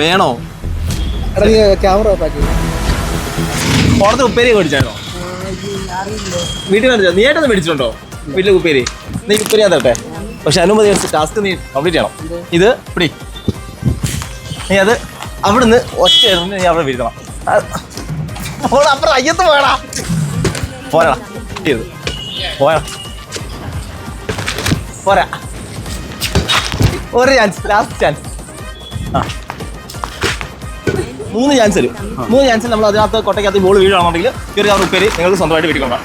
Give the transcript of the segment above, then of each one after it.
വേണോ? ക്യാമറ ഓണത്തിന് ഉപ്പേരി മേടിച്ചാണോ വീട്ടിൽ മേടിച്ചോ? നീ ആയിട്ടൊന്ന് മേടിച്ചിട്ടുണ്ടോ? വീട്ടിലെ ഉപ്പേരി? നീ ഉപ്പേരി തരട്ടെ പക്ഷെ അനുമതി ടാസ്ക് നീ കംപ്ലീറ്റ് ചെയ്യണം. ഇത് പിടി. നീ അത് അവിടുന്ന് ഒറ്റ എറിഞ്ഞ് നീ അവിടെ വീഴ്ത്തണം. അത് അപ്പുറം അയ്യത്ത് പോയടാ. പോരാ പോയാ പോരാ. ഒരു ചാൻസ് ലാസ്റ്റ് ചാൻസ് ആ. മൂന്ന് ചാൻസ് വരും മൂന്ന് ചാൻസിൽ നമ്മൾ അതിനകത്ത് കൊട്ടയ്ക്കകത്ത് ബോൾ വീഴുകയാണെന്നുണ്ടെങ്കിൽ ഒരു കവർ ഉപ്പേരി നിങ്ങൾക്ക് സ്വന്തമായിട്ട് വീട്ടിക്കൊണ്ടാം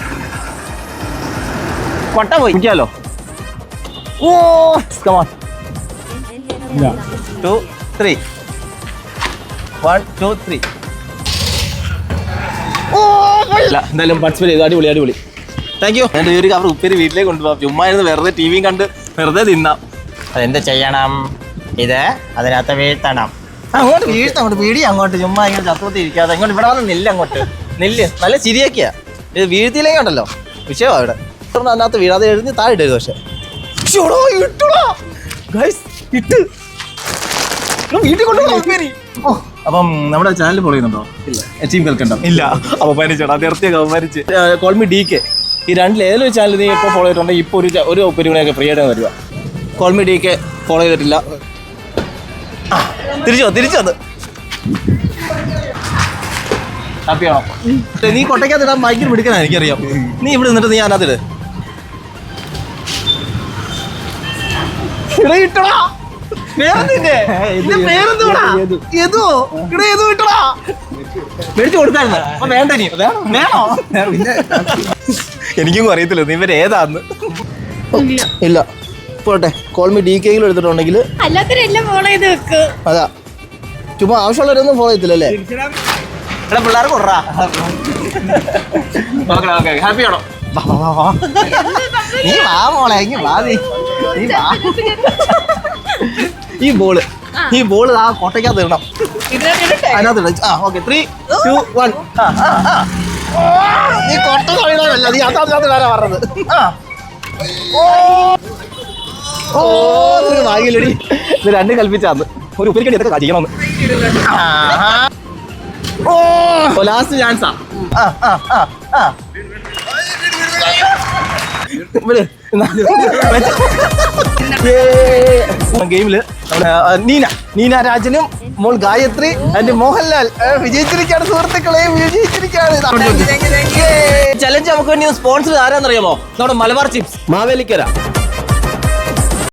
കൊട്ട പോയി. നിൽക്കാമല്ലോ ഓ comma two three one two three ഇല്ല എന്തായാലും പാർട്ടിസിപ്പേറ്റ് ചെയ്തു. അടിപൊളി അടിപൊളി. താങ്ക് യു എന്റെ ഒരു കവർ ഉപ്പേരി വീട്ടിലേക്ക് കൊണ്ടുപോകാം ചുമ്മാ ഇരുന്ന് വെറുതെ ടി വിയും കണ്ട് വെറുതെ തിന്നാം. അതെന്ത് ചെയ്യണം? ഇത് അതിനകത്ത് വീഴ്ത്തണം. അങ്ങോട്ട് വീഴ്ത്ത അങ്ങോട്ട് വീടി അങ്ങോട്ട് ചുമ്മാ ഇങ്ങനെ ചത്തുപത്തി ഇരിക്കാതെ ഇങ്ങോട്ട് ഇവിടെ വന്ന് നെല്ല് അങ്ങോട്ട്. നെല്ല്. നല്ല ചിരിയൊക്കെയാ. ഇത് വീഴ്ത്തിയില്ലെങ്കിൽ ഉണ്ടല്ലോ. വിഷയമാ ഇവിടെ. അതിനകത്ത് വീഴാതെ എഴുതി താഴെ ഇടരുത് പക്ഷെ. ഇട്ടുടാ. ഇട്ട്. വീട്ടിൽ ഓ, അപ്പം നമ്മുടെ ചാനൽ ഫോളോ ചെയ്യുന്നുണ്ടോ ഇല്ല. ടീം കേൾക്കണ്ടോ? ഇല്ല. അപമാനിച്ചോടാ നിർത്തിയൊക്കെ അപമാനിച്ച് കോൾമി ഡി കെ ഈ രണ്ടിൽ ഏതൊരു ചാനൽ നീ ഇപ്പോൾ ഫോളോ ചെയ്തിട്ടുണ്ടെങ്കിൽ ഇപ്പോൾ ഒരു ഒരു പരിപാടിയൊക്കെ ഫ്രീ ആയിട്ട് വരിക. കോൾമി ഡി കെ ഫോളോ ചെയ്തിട്ടില്ല. തിരിച്ചു വന്നു തിരിച്ചു വന്ന് ഹാപ്പിയാണോ നീ കൊട്ടയ്ക്കകത്ത് ഇടാൻ ഭയങ്കര പിടിക്കണ എനിക്കറിയാം. നീ ഇവിടെ നിന്നിട്ട് നീ അതിനകത്തിട് നീ വേണോ? എനിക്കും അറിയത്തില്ല. നീ ഇവർ ഏതാന്ന്? ഇല്ല. പോട്ടെ. കോൾമി ഡി കെയിൽ എടുത്തിട്ടുണ്ടെങ്കിൽ ഫോളോ ചെയ്ത് വെക്ക്. അതാ. ചുമ്മാ ആവശ്യമുള്ളവരൊന്നും ഫോളോ ചെയ്യത്തില്ലല്ലേ എടാ പിള്ളേർ കൊറാ ഹാപ്പി ആണോ? വാ, വാ, വാ, വാ. നീ വാ മോളെ ഇങ്ങ് വാ നീ. നീ വാ. ഈ ബോൾ ഈ ബോൾ ആ കോട്ടയ്ക്കകത്ത് ഇടണം. അതിനകത്ത് ഇടണം ആ ഓക്കെ ത്രീ ടു വൺ നീ കൊട്ട നീ അതിനകത്ത് വരാൻ പറഞ്ഞത് ആ. ഓ ഭാഗ്യമില്ലടി ഇത് രണ്ടും കൽപ്പിച്ചാന്ന്. ഒരു ഉപ്പരിക്കടി ഇതൊക്കെ കഴിക്കണമെന്ന് ഓ. ലാസ്റ്റ് ചാൻസാ ഗെയിമിൽ നീന. നീന രാജനും മോൾ ഗായത്രി ആൻഡ് മോഹൻലാൽ. വിജയിച്ചിരിക്കാണ് വിജയിച്ചിരിക്കുകയാണ് സുഹൃത്തുക്കളെ വിജയിച്ചിരിക്കുകയാണ്. ചലഞ്ച് നമുക്ക് വേണ്ടി സ്പോൺസർ ആരാന്നറിയാമോ? നമ്മുടെ മലബാർ ചിപ്സ് മാവേലിക്കര.